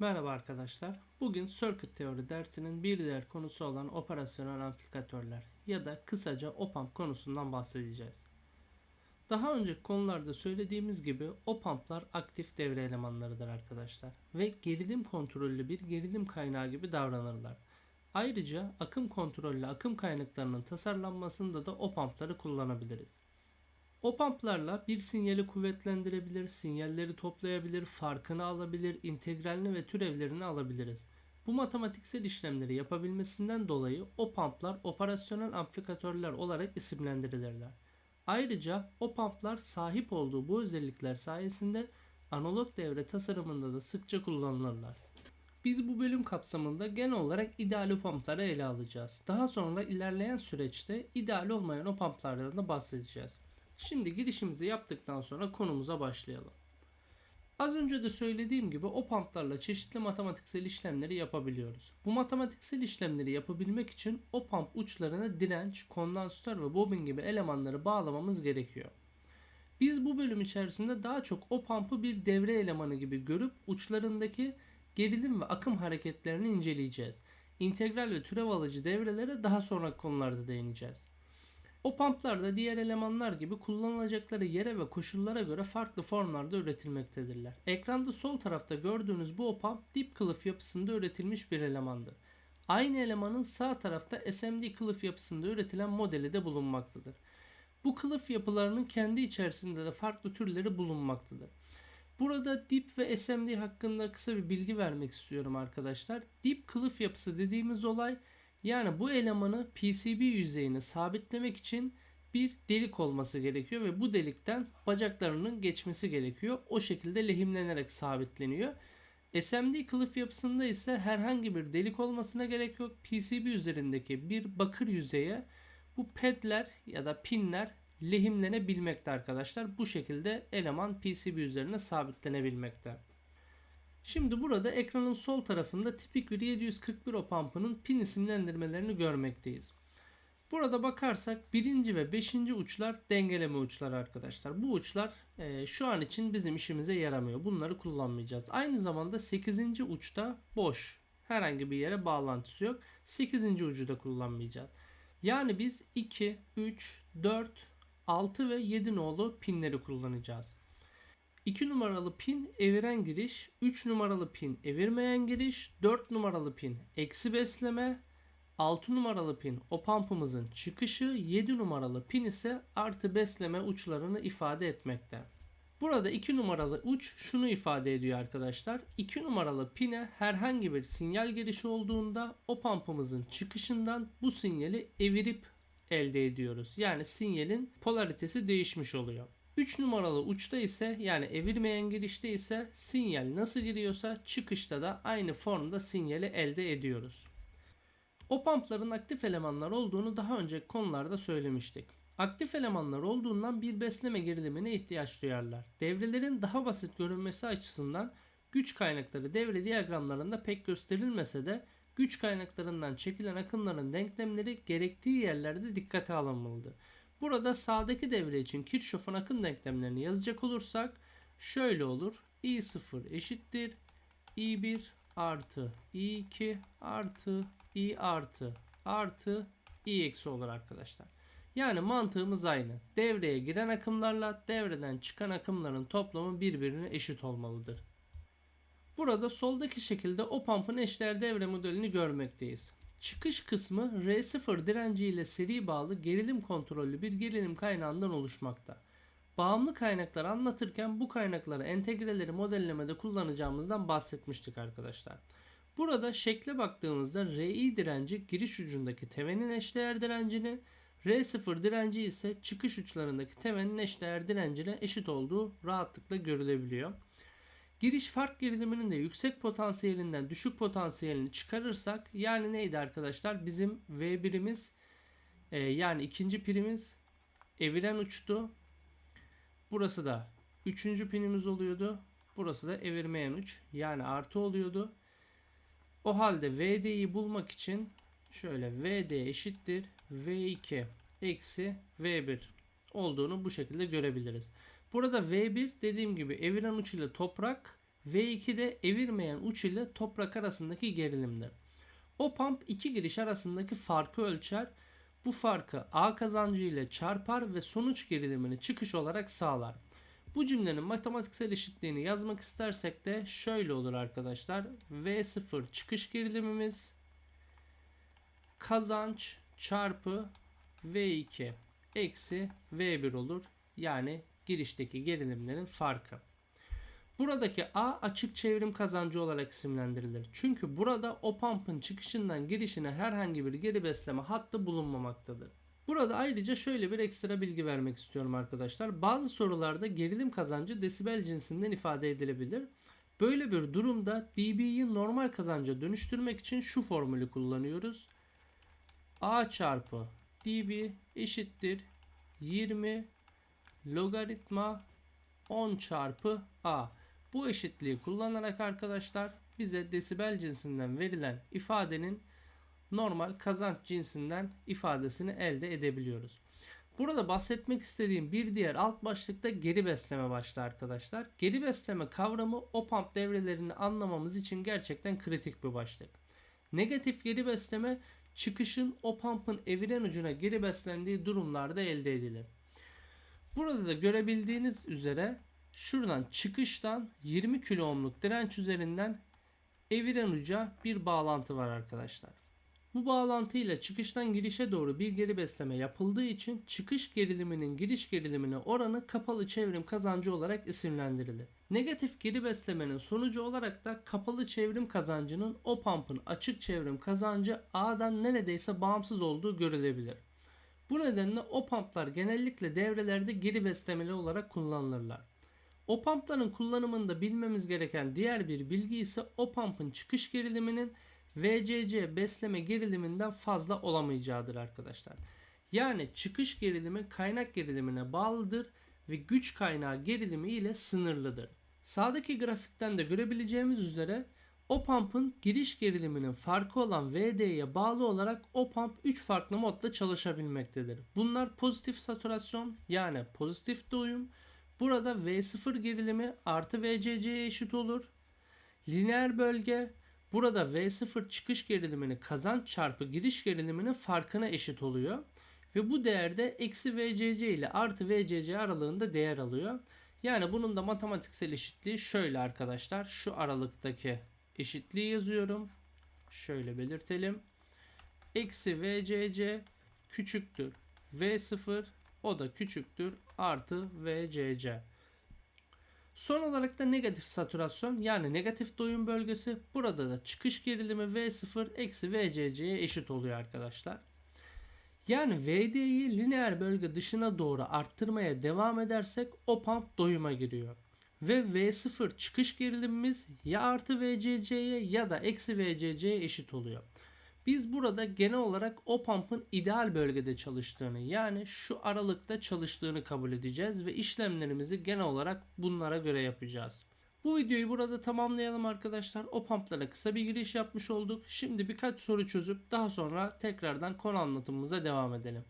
Merhaba arkadaşlar. Bugün Circuit Teori dersinin bir diğer konusu olan operasyonel amplifikatörler ya da kısaca op-amp konusundan bahsedeceğiz. Daha önceki konularda söylediğimiz gibi op-amplar aktif devre elemanlarıdır arkadaşlar ve gerilim kontrollü bir gerilim kaynağı gibi davranırlar. Ayrıca akım kontrollü akım kaynaklarının tasarlanmasında da op-ampları kullanabiliriz. Op-amp'larla bir sinyali kuvvetlendirebilir, sinyalleri toplayabilir, farkını alabilir, integralini ve türevlerini alabiliriz. Bu matematiksel işlemleri yapabilmesinden dolayı op-amp'lar operasyonel amplifikatörler olarak isimlendirilirler. Ayrıca op-amp'lar sahip olduğu bu özellikler sayesinde analog devre tasarımında da sıkça kullanılırlar. Biz bu bölüm kapsamında genel olarak ideal op-amp'ları ele alacağız. Daha sonra ilerleyen süreçte ideal olmayan op-amp'lardan da bahsedeceğiz. Şimdi girişimizi yaptıktan sonra konumuza başlayalım. Az önce de söylediğim gibi op-amp'larla çeşitli matematiksel işlemleri yapabiliyoruz. Bu matematiksel işlemleri yapabilmek için op-amp uçlarına direnç, kondansatör ve bobin gibi elemanları bağlamamız gerekiyor. Biz bu bölüm içerisinde daha çok op-amp'ı bir devre elemanı gibi görüp uçlarındaki gerilim ve akım hareketlerini inceleyeceğiz. İntegral ve türev alıcı devrelere daha sonra konularda değineceğiz. Op-amp'lar da diğer elemanlar gibi kullanılacakları yere ve koşullara göre farklı formlarda üretilmektedirler. Ekranda sol tarafta gördüğünüz bu op-amp dip kılıf yapısında üretilmiş bir elemandır. Aynı elemanın sağ tarafta SMD kılıf yapısında üretilen modeli de bulunmaktadır. Bu kılıf yapılarının kendi içerisinde de farklı türleri bulunmaktadır. Burada dip ve SMD hakkında kısa bir bilgi vermek istiyorum arkadaşlar. Dip kılıf yapısı dediğimiz olay yani bu elemanı PCB yüzeyine sabitlemek için bir delik olması gerekiyor ve bu delikten bacaklarının geçmesi gerekiyor. O şekilde lehimlenerek sabitleniyor. SMD kılıf yapısında ise herhangi bir delik olmasına gerek yok. PCB üzerindeki bir bakır yüzeye bu pedler ya da pinler lehimlenebilmekte arkadaşlar. Bu şekilde eleman PCB üzerine sabitlenebilmekte. Şimdi burada ekranın sol tarafında tipik bir 741 opampının pin isimlendirmelerini görmekteyiz. Burada bakarsak birinci ve beşinci uçlar dengeleme uçları arkadaşlar. Bu uçlar e, şu an için bizim işimize yaramıyor. Bunları kullanmayacağız. Aynı zamanda 8. uçta boş. Herhangi bir yere bağlantısı yok. 8. ucu da kullanmayacağız. Yani biz 2, 3, 4, 6 ve 7 nolu pinleri kullanacağız. 2 numaralı pin eviren giriş, 3 numaralı pin evirmeyen giriş, 4 numaralı pin eksi besleme, 6 numaralı pin o pampımızın çıkışı, 7 numaralı pin ise artı besleme uçlarını ifade etmekte. Burada 2 numaralı uç şunu ifade ediyor arkadaşlar. 2 numaralı pine herhangi bir sinyal girişi olduğunda o pampımızın çıkışından bu sinyali evirip elde ediyoruz. Yani sinyalin polaritesi değişmiş oluyor. 3 numaralı uçta ise yani evirmeyen girişte ise sinyal nasıl giriyorsa çıkışta da aynı formda sinyali elde ediyoruz. Op-amp'ların aktif elemanlar olduğunu daha önceki konularda söylemiştik. Aktif elemanlar olduğundan bir besleme gerilimine ihtiyaç duyarlar. Devrelerin daha basit görünmesi açısından güç kaynakları devre diyagramlarında pek gösterilmese de güç kaynaklarından çekilen akımların denklemleri gerektiği yerlerde dikkate alınmalıdır. Burada sağdaki devre için Kirchhoff'un akım denklemlerini yazacak olursak şöyle olur. I0 eşittir. I1 artı I2 artı I artı artı I eksi olur arkadaşlar. Yani mantığımız aynı. Devreye giren akımlarla devreden çıkan akımların toplamı birbirine eşit olmalıdır. Burada soldaki şekilde o pump'ın eşdeğer devre modelini görmekteyiz. Çıkış kısmı R0 direnci ile seri bağlı gerilim kontrollü bir gerilim kaynağından oluşmakta. Bağımlı kaynakları anlatırken bu kaynakları entegreleri modellemede kullanacağımızdan bahsetmiştik arkadaşlar. Burada şekle baktığımızda RI direnci giriş ucundaki tevenin eşdeğer direncini, R0 direnci ise çıkış uçlarındaki tevenin eşdeğer direncine eşit olduğu rahatlıkla görülebiliyor. Giriş fark geriliminin de yüksek potansiyelinden düşük potansiyelini çıkarırsak yani neydi arkadaşlar? Bizim V1'imiz e, yani ikinci pirimiz eviren uçtu. Burası da üçüncü pinimiz oluyordu. Burası da evirmeyen uç yani artı oluyordu. O halde VD'yi bulmak için şöyle VD eşittir V2 eksi V1 olduğunu bu şekilde görebiliriz. Burada V1 dediğim gibi eviren uç ile toprak, V2 de evirmeyen uç ile toprak arasındaki gerilimdir. O pump iki giriş arasındaki farkı ölçer. Bu farkı A kazancı ile çarpar ve sonuç gerilimini çıkış olarak sağlar. Bu cümlenin matematiksel eşitliğini yazmak istersek de şöyle olur arkadaşlar. V0 çıkış gerilimimiz kazanç çarpı V2 eksi V1 olur. Yani girişteki gerilimlerin farkı. Buradaki A açık çevrim kazancı olarak isimlendirilir. Çünkü burada o pump'ın çıkışından girişine herhangi bir geri besleme hattı bulunmamaktadır. Burada ayrıca şöyle bir ekstra bilgi vermek istiyorum arkadaşlar. Bazı sorularda gerilim kazancı desibel cinsinden ifade edilebilir. Böyle bir durumda dB'yi normal kazanca dönüştürmek için şu formülü kullanıyoruz. A çarpı dB eşittir 20 logaritma 10 çarpı A. Bu eşitliği kullanarak arkadaşlar bize desibel cinsinden verilen ifadenin normal kazanç cinsinden ifadesini elde edebiliyoruz. Burada bahsetmek istediğim bir diğer alt başlıkta geri besleme başlığı arkadaşlar. Geri besleme kavramı op-amp devrelerini anlamamız için gerçekten kritik bir başlık. Negatif geri besleme çıkışın op-amp'ın eviren ucuna geri beslendiği durumlarda elde edilir. Burada da görebildiğiniz üzere şuradan çıkıştan 20 kilo direnç üzerinden eviren uca bir bağlantı var arkadaşlar. Bu bağlantıyla çıkıştan girişe doğru bir geri besleme yapıldığı için çıkış geriliminin giriş gerilimine oranı kapalı çevrim kazancı olarak isimlendirilir. Negatif geri beslemenin sonucu olarak da kapalı çevrim kazancının o pump'ın açık çevrim kazancı A'dan neredeyse bağımsız olduğu görülebilir. Bu nedenle o pumplar genellikle devrelerde geri beslemeli olarak kullanılırlar. O pumpların kullanımında bilmemiz gereken diğer bir bilgi ise o pump'ın çıkış geriliminin VCC besleme geriliminden fazla olamayacağıdır arkadaşlar. Yani çıkış gerilimi kaynak gerilimine bağlıdır ve güç kaynağı gerilimi ile sınırlıdır. Sağdaki grafikten de görebileceğimiz üzere o pump'ın giriş geriliminin farkı olan VD'ye bağlı olarak o pump 3 farklı modda çalışabilmektedir. Bunlar pozitif saturasyon yani pozitif doyum. Burada V0 gerilimi artı VCC'ye eşit olur. Lineer bölge Burada V0 çıkış gerilimini kazanç çarpı giriş geriliminin farkına eşit oluyor. Ve bu değerde eksi VCC ile artı VCC aralığında değer alıyor. Yani bunun da matematiksel eşitliği şöyle arkadaşlar. Şu aralıktaki eşitliği yazıyorum. Şöyle belirtelim. Eksi VCC küçüktür. V0 o da küçüktür artı VCC. Son olarak da negatif satürasyon yani negatif doyum bölgesi. Burada da çıkış gerilimi V0 eksi VCC'ye eşit oluyor arkadaşlar. Yani VD'yi lineer bölge dışına doğru arttırmaya devam edersek o pump doyuma giriyor. Ve V0 çıkış gerilimimiz ya artı VCC'ye ya da eksi VCC'ye eşit oluyor. Biz burada genel olarak o pump'ın ideal bölgede çalıştığını yani şu aralıkta çalıştığını kabul edeceğiz ve işlemlerimizi genel olarak bunlara göre yapacağız. Bu videoyu burada tamamlayalım arkadaşlar. O pumplara kısa bir giriş yapmış olduk. Şimdi birkaç soru çözüp daha sonra tekrardan konu anlatımımıza devam edelim.